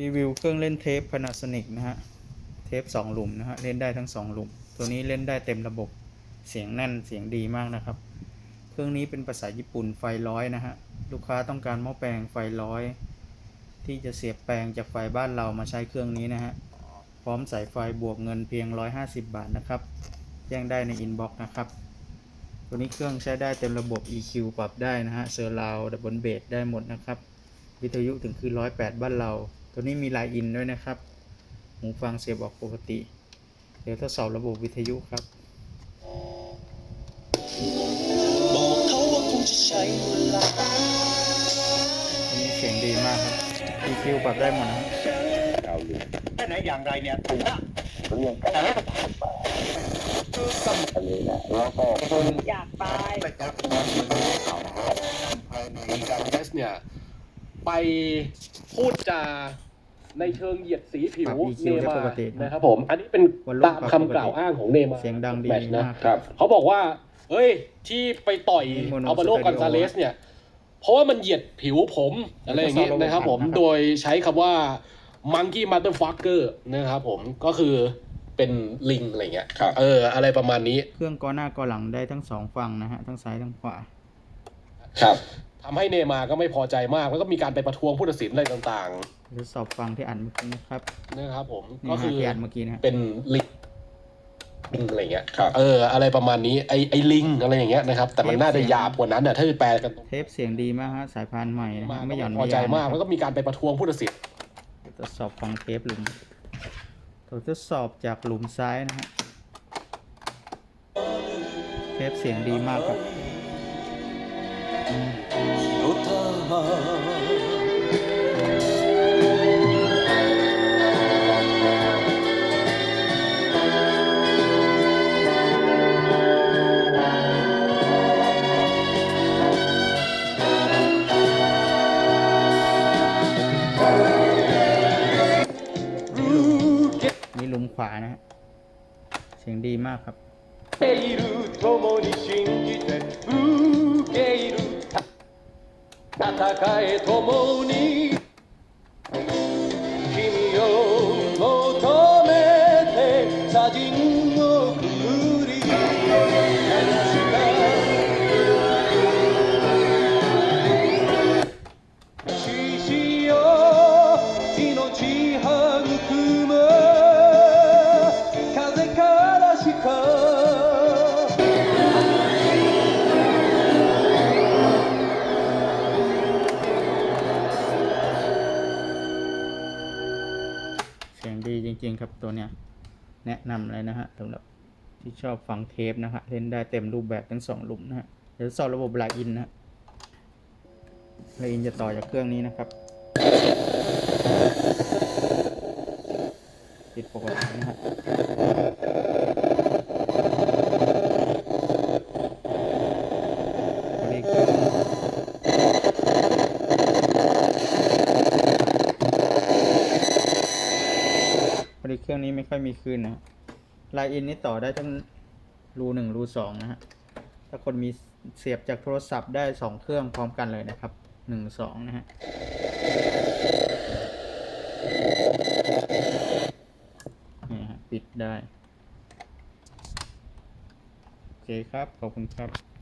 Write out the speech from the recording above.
รีวิวเครื่องเล่นเทป Panasonic นะฮะ เทปสองหลุมนะฮะ เล่นได้ทั้งสองหลุม ตัวนี้เล่นได้เต็มระบบ เสียงแน่น เสียงดีมากนะครับ เครื่องนี้เป็นภาษาญี่ปุ่นไฟร้อยนะฮะ ลูกค้าต้องการหม้อแปลงไฟร้อย ที่จะเสียบแปลงจากไฟบ้านเรามาใช้เครื่องนี้นะฮะ พร้อมสายไฟบวกเงินเพียง 150 บาทนะครับ แจ้งได้ในอินบ็อกซ์นะครับ ตัวนี้เครื่องใช้ได้เต็มระบบ EQ ปรับได้นะฮะ เซอร์ราวดับบลเบสได้หมดนะครับ วิทยุถึงคือ108 บ้านเรา ตัวนี้มีไลน์อินด้วยนะครับ หูฟังเสียบออกปกติ เดี๋ยวทดสอบระบบวิทยุครับ บอกเขาว่าคงจะใช้เวลาตัวนี้เสียงดีมากครับ EQ ปรับได้หมดนะครับแค่ไหนอย่างไรเนี่ยถูกนะเรื่องการทะเลนะแล้วก็อยากไปไปจับภายในการเอสเนี่ย ไปพูดจาในเชิงเหยียดสีผิวปรับ EQ เนได้มาปกตินะนะครับผมอันนี้เป็นวันรุ่งตามปรับคำปกติกล่าวอ้างของเนมาเสียงดังดีแมตช์นะมากครับ เขาบอกว่า เฮ้ย ที่ไปต่อยมีโมโนอัลบาโลสเตอริโอ กอนซาเลสเนี่ย เพราะว่ามันเหยียดผิวผม อะไรอย่างงี้ทดสอบระบบนะครับผมนะครับโดยใช้คำว่า monkey motherfucker นะครับผมก็คือเป็นลิงอะไรเงี้ยเออ อะไรประมาณนี้ เครื่องก้อหน้าก้อหลังได้ทั้งสองฝั่งนะฮะ ทั้งซ้ายทั้งขวา ครับ ทำให้เนมาก็ไม่พอใจมาก แล้วก็มีการไปประท้วงผู้ตัดสินอะไรต่างทดสอบฟังที่อ่านเมื่อกี้นะครับๆนะครับผมนี่ก็ฮะคือที่อ่านเมื่อกี้นะฮะเป็นลิงอะไรเงี้ยเออ อะไรประมาณนี้ไอไอลิงอะไรอย่างเงี้ยนะครับ แต่มันน่าจะหยาบกว่านั้นน่ะถ้าจะแปลกันตรงเทปเสียงดีมากฮะสายพานใหม่นะมาฮะไม่ไม่หย่อนพอใจมากไยแล้วก็มีการไปประท้วงผู้ตัดสินทดสอบฟังเทปหลุมทดสอบจากหลุมซ้ายนะฮะเทปเสียงดีมากครับ火 สียงดีมากครับ ている共に信じて受け入る戦え共に君を求めて ริงๆครับตัวเนี้ยแนะนำเลยนะฮะสำหรับที่ชอบฟังเทปนะฮะเล่นได้เต็มรูปแบบทั้งสองหลุมนะฮะเดี๋ยวสอบระบบไลอินนะไลอินจะต่อจากเครื่องนี้นะครับติดปกตินะฮะ พอดีเครื่องพอดี เครื่องนี้ไม่ค่อยมีคลื่นนะฮะไลน์อินนี่ต่อได้ทั้งรูหนึ่งรูสองนะฮะ ถ้าคนมีเสียบจากโทรศัพท์ได้สองเครื่องพร้อมกันเลยนะครับหนึ่งสองนะฮะนี่ฮะปิดได้ โอเคครับ ขอบคุณครับ